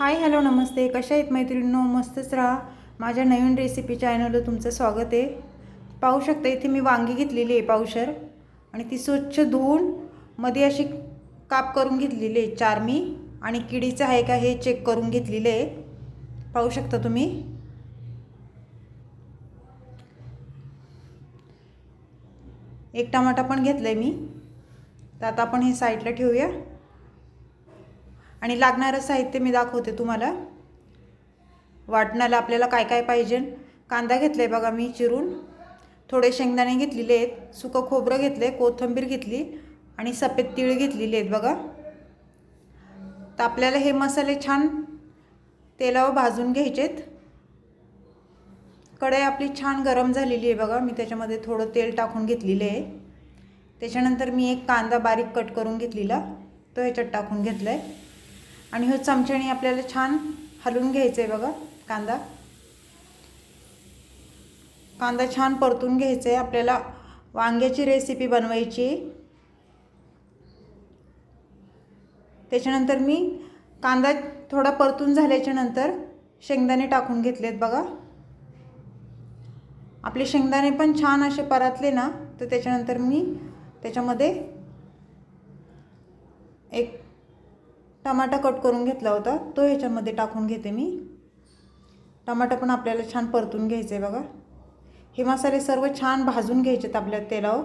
Hi hello नमस्ते. कशा आहेत मैत्रिणींनो? मस्तच राहा. माझ्या नवीन रेसिपी चॅनलवर तुमचं स्वागत आहे. पाहू शकता इथे मी वांगी घेतलेली आहे पावशर. आणि ती स्वच्छ धुवून मध्ये अशी काप करून घेतलेली आहे चार मी आणि किडीचं आहे का हे चेक करून घेतलेले आहे. पाहू शकता तुम्ही. एक टमाटा पण घेतला आहे मी. तर आता आपण हे साईडला ठेवूया. आणि लागणारं साहित्य मी दाखवते तुम्हाला. वाटणाला आपल्याला काय काय पाहिजे? कांदा घेतला आहे बघा मी चिरून. थोडे शेंगदाणे घेतलेले आहेत. सुकं खोबरं घेतलं आहे कोथिंबीर घेतली आणि सफेद तिळ घेतलेली आहेत बघा. तर आपल्याला हे मसाले छान तेलावर भाजून घ्यायचेत. कढई आपली छान गरम झालेली आहे बघा. मी त्याच्यामध्ये थोडं तेल टाकून घेतलेलं आहे. त्याच्यानंतर मी एक कांदा बारीक कट करून घेतलेला तो ह्याच्यात टाकून घेतला आहे आणि हो चमच्याने आपल्याला छान हलवून घ्यायचं आहे बघा कांदा. कांदा छान परतून घ्यायचा आहे आपल्याला वांग्याची रेसिपी बनवायची. त्याच्यानंतर मी कांदा थोडा परतून झाल्याच्यानंतर शेंगदाणे टाकून घेतलेत बघा. आपले शेंगदाणे पण छान असे परतले ना तर त्याच्यानंतर मी त्याच्यामध्ये एक टमाटा कट करून घेतला होता तो ह्याच्यामध्ये टाकून घेते मी. टमाटा पण आपल्याला छान परतून घ्यायचं आहे बघा. हे मसाले सर्व छान भाजून घ्यायचेत आपल्या तेलावर.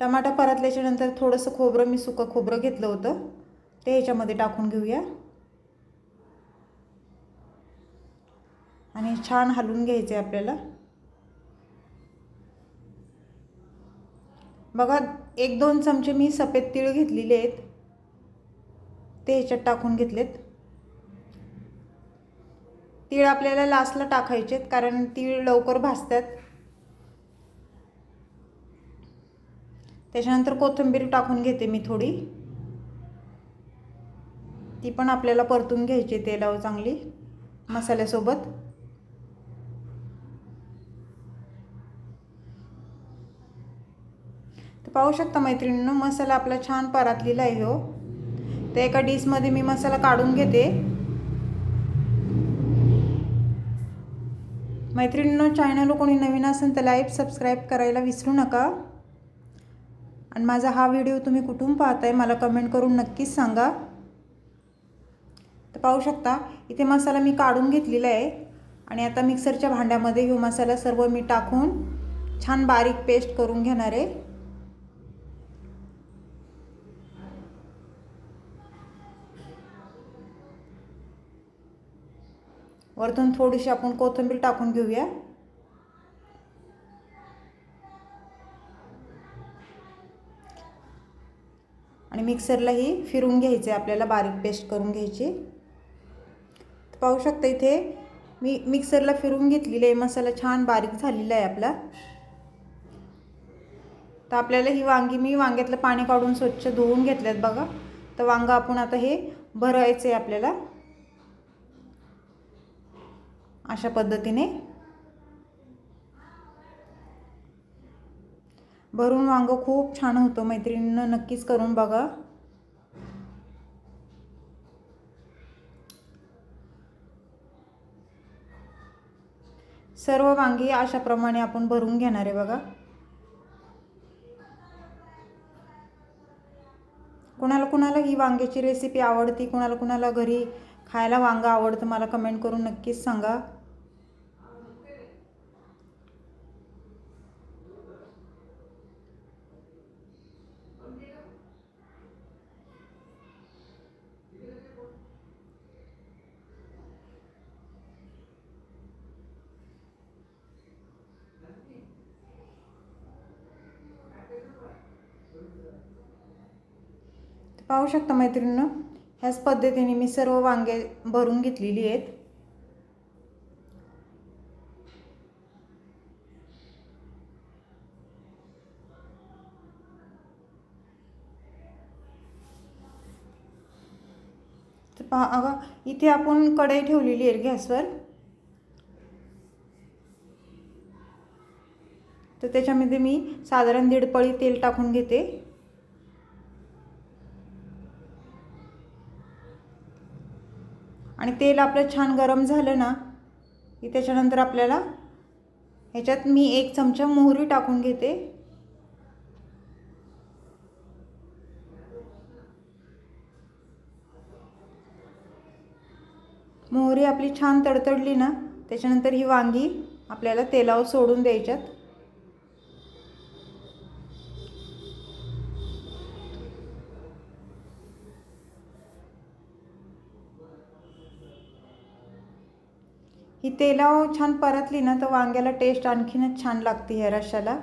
टमाटा परतल्याच्या नंतर थोडंसं खोबरं मी सुकं खोबरं घेतलं होतं. ते ह्याच्यामध्ये टाकून घेऊया. आणि छान हलवून घ्यायचं आहे आपल्याला. बघा एक दोन चमचे मी सफेद तीळ घेतलेले आहेत. ते ह्याच्यात टाकून घेतलेत. तीळ आपल्याला लास्टला टाकायचे कारण तीळ लवकर भाजतात. त्याच्यानंतर कोथिंबीर टाकून घेते मी थोडी. ती पण आपल्याला परतून घ्यायची तेलावर चांगली मसाल्यासोबत. पाहू शकता मैत्रिणींनो मसाला आपला छान परातलेला आहे हो. तर एका डिशमध्ये मी मसाला काढून घेते. मैत्रिणींनो चॅनल कोणी नवीन असेल तर लाईक सबस्क्राईब करायला विसरू नका. आणि माझा हा व्हिडिओ तुम्ही कुठून पाहताय मला कमेंट करून नक्कीच सांगा. तर पाहू शकता इथे मसाला मी काढून घेतलेला आहे. आणि आता मिक्सरच्या भांड्यामध्ये हे मसाला सर्व मी टाकून छान बारीक पेस्ट करून घेणार आहे. वरतून थोडीशी आपण कोथिंबीर टाकून घेऊया. आणि मिक्सरलाही फिरून घ्यायचे आपल्याला बारीक पेस्ट करून घ्यायची. पाहू शकता इथे मी मिक्सरला फिरून घेतलेली आहे मसाला छान बारीक झालेला आहे आपला. तर आपल्याला ही वांगी मी वांग्यातलं पाणी काढून स्वच्छ धुवून घेतल्यात बघा. तर वांगं आपण आता हे भरायचं आहे आपल्याला. अशा पद्धतीने भरून वांगं खूप छान होतं. मैत्रिणीनं नक्कीच करून बघा. सर्व वांगी अशाप्रमाणे आपण भरून घेणार आहे बघा. कुणाला कुणाला ही वांग्याची रेसिपी आवडती कुणाला कुणाला घरी खायला वांगं आवडतं मला कमेंट करून नक्कीच सांगा. पाहू शकता मैत्रिणीनं ह्याच पद्धतीने मी सर्व वांगे भरून घेतलेली आहेत. तर पहा अगं इथे आपण कढई ठेवलेली आहे गॅसवर. तर त्याच्यामध्ये मी साधारण दीड पळी तेल टाकून घेते. आणि तेल आपलं छान गरम झालं ना की त्याच्यानंतर आपल्याला ह्याच्यात मी एक चमचा मोहरी टाकून घेते. मोहरी आपली छान तडतडली ना त्याच्यानंतर ही वांगी आपल्याला तेलावर सोडून द्यायच्यात. ही तेलाव छान परतली ना तर वांग्याला टेस्ट आणखीनच छान लागते ह्या रशाला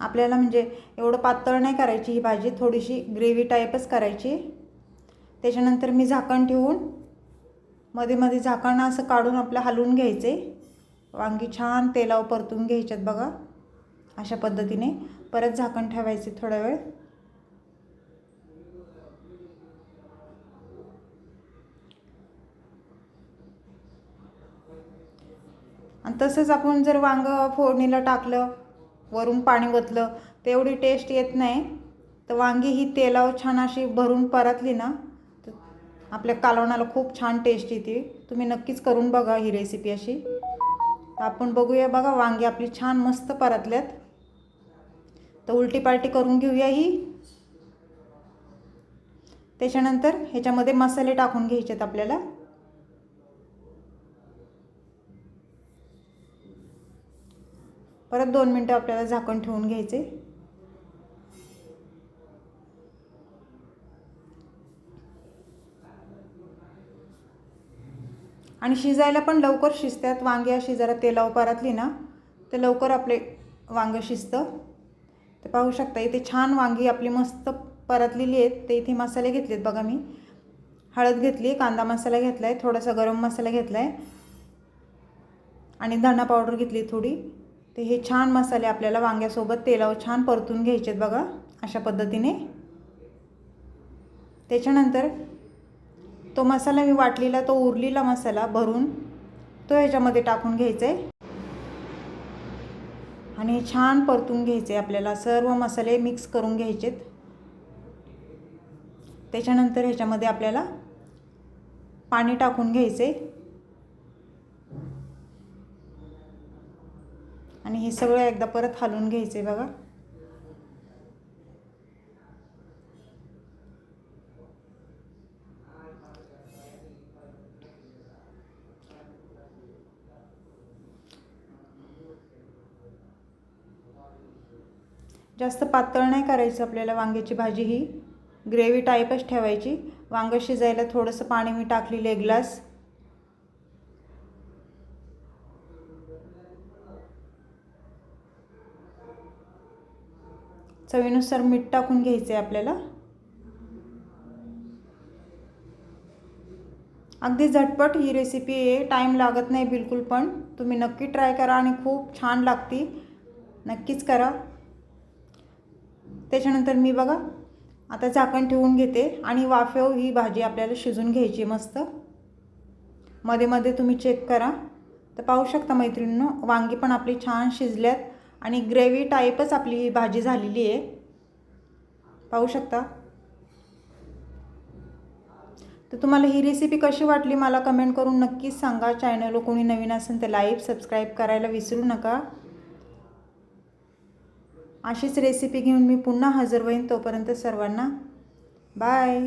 आपल्याला म्हणजे एवढं पातळ नाही करायची ही भाजी थोडीशी ग्रेव्ही टाईपच करायची. त्याच्यानंतर मी झाकण ठेवून मध्ये मध्ये झाकण असं काढून आपलं हलवून घ्यायचे. वांगी छान तेलावर परतून घ्यायच्यात बघा अशा पद्धतीने. परत झाकण ठेवायचे थोडा वेळ. तसंच आपण जर वांगं फोडणीला टाकलं वरून पाणी ओतलं तेवढी टेस्ट येत नाही. तर वांगी ही तेलावर छान अशी भरून परतली ना तर आपल्या कालवणाला खूप छान टेस्ट येते. तुम्ही नक्कीच करून बघा ही रेसिपी अशी. तर आपण बघूया बघा वांगी आपली छान मस्त परतल्यात. तर उलटी पालटी करून घेऊया ही. त्याच्यानंतर ह्याच्यामध्ये मसाले टाकून घ्यायचेत आपल्याला. परत दोन मिनटं आपल्याला झाकण ठेवून घ्यायचे. आणि शिजायला पण लवकर शिजतात. वांगे अशी जरा तेलावर परतली ना तर लवकर आपले वांगं शिजतं. तर पाहू शकता इथे छान वांगी आपली मस्त परतलेली आहेत. ते इथे मसाले घेतलेत बघा मी. हळद घेतली कांदा मसाला घेतला आहे थोडासा गरम मसाला घेतला आहे आणि धणा पावडर घेतली थोडी. ते हे छान मसाले आपल्याला वांग्यासोबत तेलावर छान परतून घ्यायचे आहेत बघा अशा पद्धतीने. त्याच्यानंतर तो मसाला मी वाटलेला तो उरलेला मसाला भरून तो ह्याच्यामध्ये टाकून घ्यायचा आहे आणि छान परतून घ्यायचे आपल्याला सर्व मसाले मिक्स करून घ्यायचेत. त्याच्यानंतर ह्याच्यामध्ये आपल्याला पाणी टाकून घ्यायचे आणि हे सगळं एकदा परत हलवून आहे बघा. जास्त पातळ नाही करायचं आपल्याला वांग्याची भाजी ही. ग्रेव्ही टाईपच ठेवायची. वांगं शिजायला थोडंसं पाणी मी टाकलेलं एक ग्लास चवीनुसार मीठ टाकून घ्यायचं आहे आपल्याला. अगदी झटपट ही रेसिपी आहे. टाईम लागत नाही बिलकुल पण. तुम्ही नक्की ट्राय करा आणि खूप छान लागती. नक्कीच करा. त्याच्यानंतर मी बघा आता झाकण ठेवून घेते आणि वाफेव ही भाजी आपल्याला शिजून घ्यायची मस्त. मध्ये मध्ये तुम्ही चेक करा. तर पाहू शकता मैत्रिणीनं वांगी पण आपली छान शिजल्यात. आणि ग्रेव्ही टाईपच आपली ही भाजी झालेली आहे. पाहू शकता? तर तुम्हाला ही रेसिपी कशी वाटली मला कमेंट करून नक्कीच सांगा. चॅनल कोणी नवीन असेल तर लाईक सबस्क्राईब करायला विसरू नका. अशीच रेसिपी घेऊन मी पुन्हा हजर होईन तोपर्यंत सर्वांना. बाय